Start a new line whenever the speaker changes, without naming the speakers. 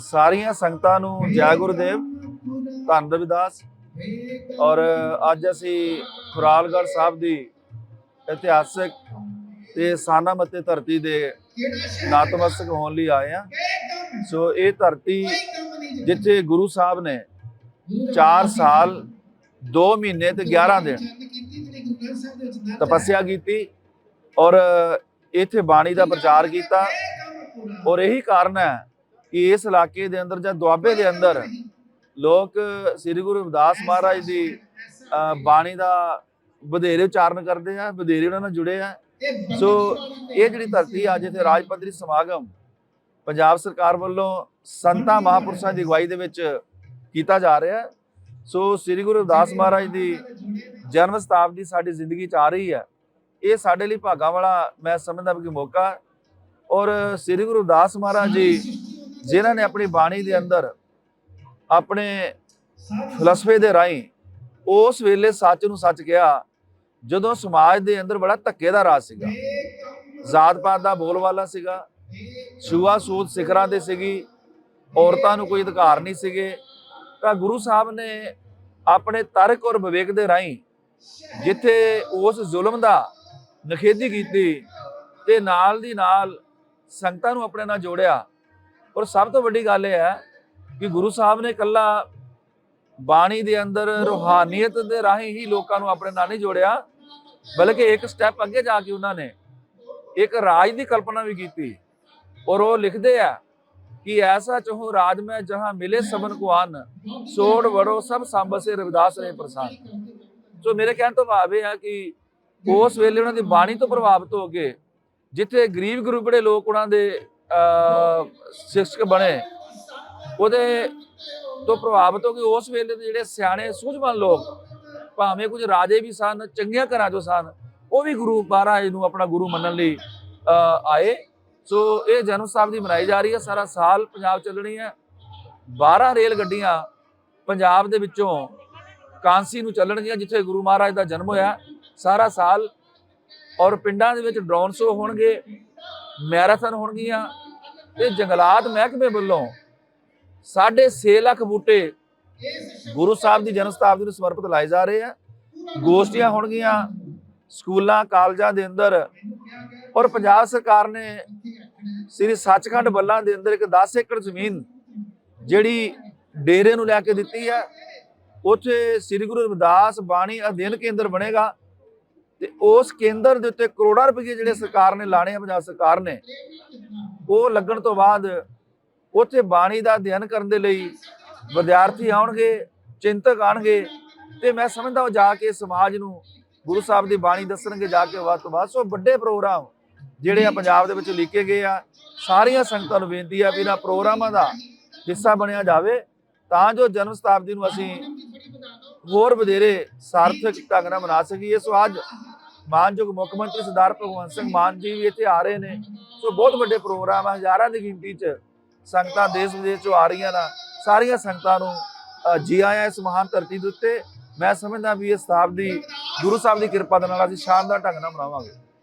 ਸਾਰੀਆਂ ਸੰਗਤਾਂ ਨੂੰ ਜੈ ਗੁਰਦੇਵ, ਧੰਨ ਰਵਿਦਾਸ ਔਰ ਅੱਜ ਅਸੀਂ ਖੁਰਾਲਗੜ੍ਹ ਸਾਹਿਬ ਦੀ ਇਤਿਹਾਸਕ ਤੇ ਸਾਨਾਮਤੇ ਧਰਤੀ ਦੇ ਨਤਮਸਤਕ ਹੋਣ ਲਈ ਆਏ ਆ ਸੋ ਇਹ ਧਰਤੀ ਜਿੱਥੇ ਗੁਰੂ ਸਾਹਿਬ ਨੇ 4 ਸਾਲ 2 ਮਹੀਨੇ ਤੇ 11 ਦਿਨ ਤਪੱਸਿਆ ਕੀਤੀ ਔਰ ਇੱਥੇ ਬਾਣੀ ਦਾ ਪ੍ਰਚਾਰ ਕੀਤਾ ਔਰ ਇਹੀ ਕਾਰਨ ਹੈ ਕਿ ਇਸ ਇਲਾਕੇ ਦੇ ਅੰਦਰ ਜਾਂ ਦੁਆਬੇ ਦੇ ਅੰਦਰ ਲੋਕ ਸ੍ਰੀ ਗੁਰੂ ਰਵਿਦਾਸ ਮਹਾਰਾਜ ਦੀ ਬਾਣੀ ਦਾ ਵਧੇਰੇ ਉਚਾਰਨ ਕਰਦੇ ਆ ਵਧੇਰੇ ਉਹਨਾਂ ਨਾਲ ਜੁੜੇ ਆ। ਸੋ ਇਹ ਜਿਹੜੀ ਧਰਤੀ ਅੱਜ ਇੱਥੇ ਰਾਜ ਪੱਧਰੀ ਸਮਾਗਮ ਪੰਜਾਬ ਸਰਕਾਰ ਵੱਲੋਂ ਸੰਤਾਂ ਮਹਾਪੁਰਸ਼ਾਂ ਦੀ ਅਗਵਾਈ ਦੇ ਵਿੱਚ ਕੀਤਾ ਜਾ ਰਿਹਾ ਹੈ। ਸੋ ਸ੍ਰੀ ਗੁਰੂ ਰਵਿਦਾਸ ਮਹਾਰਾਜ ਦੀ ਜਨਮ ਸ਼ਤਾਬਦੀ ਸਾਡੀ ਜ਼ਿੰਦਗੀ ਚ ਆ ਰਹੀ ਹੈ। ਇਹ ਸਾਡੇ ਲਈ ਭਾਗਾਂ ਵਾਲਾ ਮੈਂ ਸਮਝਦਾ ਕਿ ਮੌਕਾ। ਔਰ ਸ੍ਰੀ ਗੁਰੂ ਰਵਿਦਾਸ ਮਹਾਰਾਜ ਜੀ ਜਿਨ੍ਹਾਂ ਨੇ ਆਪਣੀ ਬਾਣੀ ਦੇ ਅੰਦਰ ਆਪਣੇ ਫਲਸਫੇ ਦੇ ਰਾਹੀਂ ਉਸ ਵੇਲੇ ਸੱਚ ਨੂੰ ਸੱਚ ਕਿਹਾ, ਜਦੋਂ ਸਮਾਜ ਦੇ ਅੰਦਰ ਬੜਾ ਧੱਕੇ ਦਾ ਰਾਜ ਸੀਗਾ। ਜ਼ਾਤ ਪਾਤ ਦਾ ਬੋਲਵਾਲਾ ਸੀਗਾ, ਛੂਆ ਸੂਦ ਸਿਖਰਾਂ ਤੇ ਸੀਗੀ, ਔਰਤਾਂ ਨੂੰ ਕੋਈ ਅਧਿਕਾਰ ਨਹੀਂ ਸੀਗੇ। ਤਾਂ ਗੁਰੂ ਸਾਹਿਬ ਨੇ ਆਪਣੇ ਤਰਕ ਔਰ ਵਿਵੇਕ ਦੇ ਰਾਹੀਂ ਜਿੱਥੇ ਉਸ ਜ਼ੁਲਮ ਦਾ ਨਖੇਦੀ ਕੀਤੀ ਤੇ ਨਾਲ ਦੀ ਨਾਲ ਸੰਗਤਾਂ ਨੂੰ ਆਪਣੇ ਨਾਲ ਜੋੜਿਆ ਔਰ ਸਭ ਤੋਂ ਵੱਡੀ ਗੱਲ ਇਹ ਹੈ ਕਿ ਗੁਰੂ ਸਾਹਿਬ ਨੇ ਇਕੱਲਾ ਬਾਣੀ ਦੇ ਅੰਦਰ, ਰੂਹਾਨੀਅਤ ਦੇ ਰਾਹੀਂ ਹੀ ਲੋਕਾਂ ਨੂੰ ਆਪਣੇ ਨਾਲ ਨਹੀਂ ਜੋੜਿਆ, ਬਲਕਿ ਇੱਕ ਸਟੈਪ ਅੱਗੇ ਜਾ ਕੇ ਉਹਨਾਂ ਨੇ ਇੱਕ ਰਾਜ ਦੀ ਕਲਪਨਾ ਵੀ ਕੀਤੀ। ਔਰ ਉਹ ਲਿਖਦੇ ਆ ਕਿ ਐਸਾ ਚਹੋ ਰਾਜ ਮੈਂ ਜਹਾਂ ਮਿਲੇ ਸਬਨ ਕੋ ਆਨ ਸੋੜ ਵੜੋ ਸਭ ਸੰਬਸੇ ਰਵਿਦਾਸ ਰਹੇ ਪ੍ਰਸਾਦ। ਸੋ ਮੇਰੇ ਕਹਿਣ ਤੋਂ ਭਾਵ ਇਹ ਹੈ ਕਿ ਉਸ ਵੇਲੇ ਉਹਨਾਂ ਦੀ ਬਾਣੀ ਤੋਂ ਪ੍ਰਭਾਵਿਤ ਹੋ ਕੇ ਜਿੱਥੇ ਗਰੀਬ ਗਰੂਬੜੇ ਲੋਕ ਉਹਨਾਂ ਦੇ ਸਿੱਖਕ ਬਣੇ। ਉਹਦੇ ਤੋਂ ਪ੍ਰਭਾਵਿਤ ਹੋ ਕੇ ਉਸ ਵੇਲੇ ਦੇ ਜਿਹੜੇ ਸਿਆਣੇ, ਸੂਝਵਾਨ ਲੋਕ, ਭਾਵੇਂ ਕੁਝ ਰਾਜੇ ਵੀ ਸਨ, ਚੰਗੀਆਂ ਘਰਾਂ ਚੋਂ ਸਨ, ਉਹ ਵੀ ਗੁਰੂ ਮਹਾਰਾਜ ਨੂੰ ਆਪਣਾ ਗੁਰੂ ਮੰਨਣ ਲਈ ਆਏ। ਸੋ ਇਹ ਜਨਮ ਸ਼ਤਾਬਦੀ ਮਨਾਈ ਜਾ ਰਹੀ ਹੈ। ਸਾਰਾ ਸਾਲ ਪੰਜਾਬ ਚੱਲਣੀ ਹੈ। 12 ਰੇਲ ਗੱਡੀਆਂ ਪੰਜਾਬ ਦੇ ਵਿੱਚੋਂ ਕਾਂਸੀ ਨੂੰ ਚੱਲਣਗੀਆਂ, ਜਿੱਥੇ ਗੁਰੂ ਮਹਾਰਾਜ ਦਾ ਜਨਮ ਹੋਇਆ। ਸਾਰਾ ਸਾਲ ਔਰ ਪਿੰਡਾਂ ਦੇ ਵਿੱਚ ਡਰੋਨ ਸ਼ੋ ਹੋਣਗੇ, ਮੈਰਾਥਨ ਹੋਣਗੀਆਂ। ਤੇ ਜੰਗਲਾਤ ਮਹਿਕਮੇ ਵੱਲੋਂ 6.5 ਲੱਖ ਬੂਟੇ ਗੁਰੂ ਸਾਹਿਬ ਦੀ ਜਨਮ ਸ਼ਤਾਬਦੀ ਨੂੰ ਸਮਰਪਿਤ ਲਾਏ ਜਾ ਰਹੇ ਆ। ਗੋਸ਼ਟੀਆਂ ਹੋਣਗੀਆਂ ਸਕੂਲਾਂ, ਕਾਲਜਾਂ ਦੇ ਅੰਦਰ ਔਰ ਪੰਜਾਬ ਸਰਕਾਰ ਨੇ ਸ੍ਰੀ ਸੱਚਖੰਡ ਬੱਲਾਂ ਦੇ ਅੰਦਰ ਇੱਕ 10 ਏਕੜ ਜ਼ਮੀਨ ਜਿਹੜੀ ਡੇਰੇ ਨੂੰ ਲੈ ਕੇ ਦਿੱਤੀ ਹੈ, ਉੱਥੇ ਸ੍ਰੀ ਗੁਰੂ ਰਵਿਦਾਸ ਬਾਣੀ ਅਧਿਐਨ ਕੇਂਦਰ ਬਣੇਗਾ। ਤੇ ਉਸ ਕੇਂਦਰ ਦੇ ਉੱਤੇ ਕਰੋੜਾਂ ਰੁਪਏ ਜਿਹੜੇ ਸਰਕਾਰ ਨੇ ਲਾਣੇ ਆ, ਪੰਜਾਬ ਸਰਕਾਰ ਨੇ, ਉਹ ਲੱਗਣ ਤੋਂ ਬਾਅਦ ਉੱਥੇ ਬਾਣੀ ਦਾ ਅਧਿਐਨ ਕਰਨ ਦੇ ਲਈ ਵਿਦਿਆਰਥੀ ਆਉਣਗੇ, ਚਿੰਤਕ ਆਣਗੇ ਤੇ ਮੈਂ ਸਮਝਦਾ ਉਹ ਜਾ ਕੇ ਸਮਾਜ ਨੂੰ ਗੁਰੂ ਸਾਹਿਬ ਦੀ ਬਾਣੀ ਦੱਸਣਗੇ ਜਾ ਕੇ ਵੱਧ ਤੋਂ ਵੱਧ। ਸੋ ਵੱਡੇ ਪ੍ਰੋਗਰਾਮ ਜਿਹੜੇ ਆ ਪੰਜਾਬ ਦੇ ਵਿੱਚ ਲਿਖੇ ਗਏ ਆ, ਸਾਰੀਆਂ ਸੰਗਤਾਂ ਨੂੰ ਬੇਨਤੀ ਆ ਵੀ ਇਹਨਾਂ ਪ੍ਰੋਗਰਾਮਾਂ ਦਾ ਹਿੱਸਾ ਬਣਿਆ ਜਾਵੇ, ਤਾਂ ਜੋ ਜਨਮ ਸ਼ਤਾਬਦੀ ਨੂੰ ਅਸੀਂ ਹੋਰ ਵਧੇਰੇ ਸਾਰਥਕ ਢੰਗ ਨਾਲ ਮਨਾ ਸਕੀਏ। ਸੋ ਅੱਜ ਮਾਨਯੋਗ ਮੁੱਖ ਮੰਤਰੀ ਸਰਦਾਰ ਭਗਵੰਤ ਸਿੰਘ ਮਾਨ ਜੀ ਵੀ ਇੱਥੇ ਆ ਰਹੇ ਨੇ। ਸੋ ਬਹੁਤ ਵੱਡੇ ਪ੍ਰੋਗਰਾਮ ਆ ਹਜ਼ਾਰਾਂ ਦੀ ਗਿਣਤੀ 'ਚ ਸੰਗਤਾਂ ਦੇਸ਼ ਵਿਦੇਸ਼ 'ਚੋਂ ਆ ਰਹੀਆਂ ਨਾ। ਸਾਰੀਆਂ ਸੰਗਤਾਂ ਨੂੰ ਅ, ਜੀ ਆਇਆਂ ਇਸ ਮਹਾਨ ਧਰਤੀ ਦੇ ਉੱਤੇ। ਮੈਂ ਸਮਝਦਾ ਵੀ ਇਹ ਦੀ ਗੁਰੂ ਸਾਹਿਬ ਦੀ ਕਿਰਪਾ ਦੇ ਨਾਲ ਅਸੀਂ ਸ਼ਾਨਦਾਰ ਢੰਗ ਨਾਲ ਮਨਾਵਾਂਗੇ।